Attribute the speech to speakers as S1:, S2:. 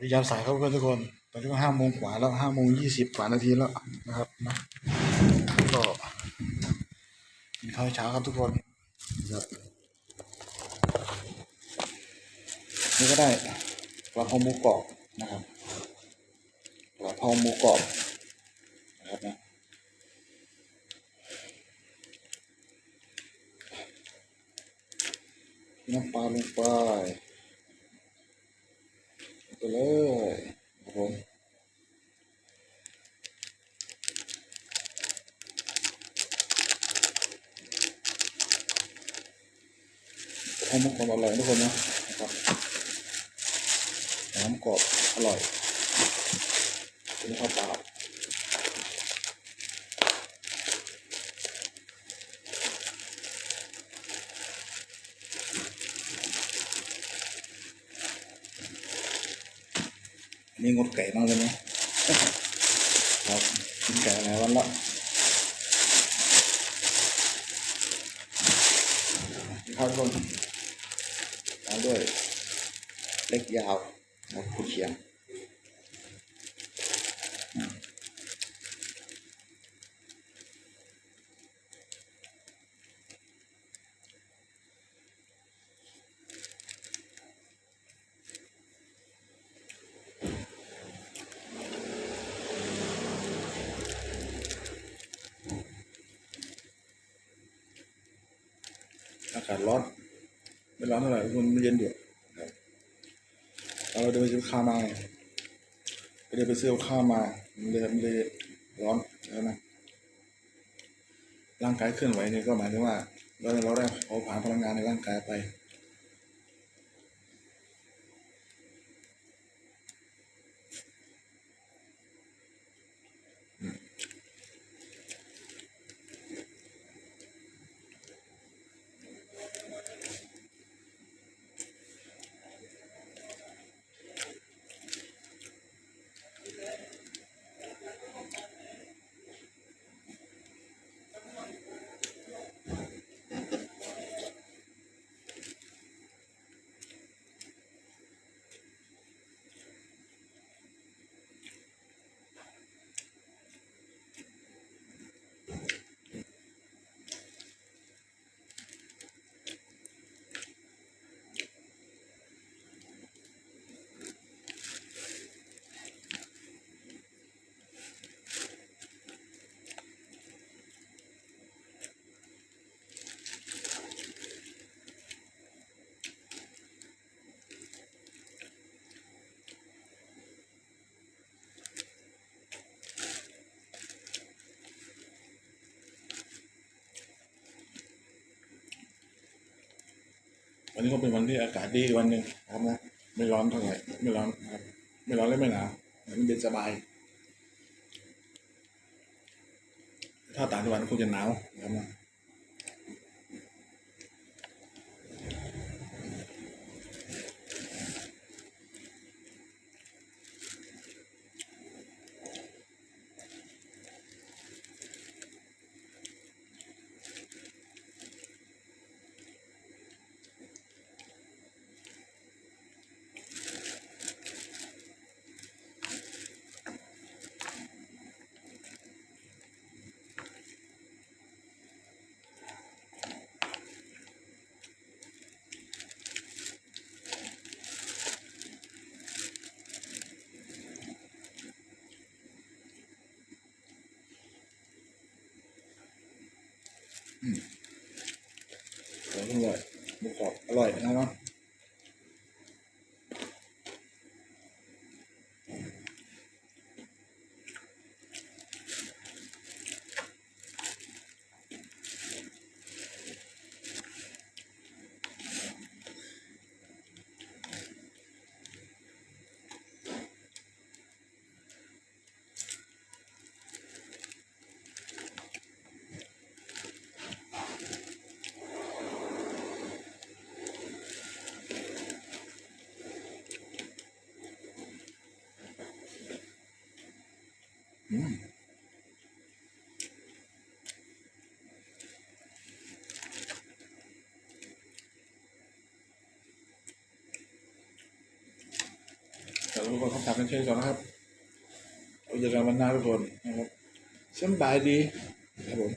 S1: พยายามสายครับเพื่อนทุกคน ตอนนี้ก็ห้าโมงกว่าแล้วห้าโมงยี่สิบกว่านาทีแล้วนะครับนะก็กินข้าวเช้าครับทุกคนนะครับนี่ก็ได้กระเพราหมูกรอบนะครับกระเพราหมูกรอบนะครับนะน้ำปลาลงไป ไปเลยครับผมข้าวหมกกรอบอร่อยทุกคนนะนะครับน้ำกรอบอร่อยเป็นข้าวเปล่า นี่งดไก่บ้างเลยนะครับกินไก่หลายวันละข้าวทุกคนตามด้วย เล็กยาวนะครับผู้เขียง อากาศร้อนไม่ร้อนเท่าไหร่ทุกคนมันเย็นเดือดเราเดินไปซื้อข้าวมาไงไปเดินไปซื้อข้าวมามันเลยมันเลยร้อนแล้วนะร่างกายเคลื่อนไหวเนี่ยก็หมายถึงว่าเราเราได้เผาผลาญพลังงานในร่างกายไป วันนี้ก็เป็นวันที่อากาศดีวันหนึ่งนะครับนะไม่ร้อนเท่าไหร่ไม่ร้อนนะครับ ไม่ร้อนและไม่หนาวมันเย็นสบาย ถ้าต่างจังหวัดคงจะหนาวนะครับนะ อร่อยหมูกรอบอร่อยนะครับ แต่ทุกคนคำถามกันเช่นกันนะครับเอาจอกันวันหน้าทุกคนนะครับสบายดีครับผม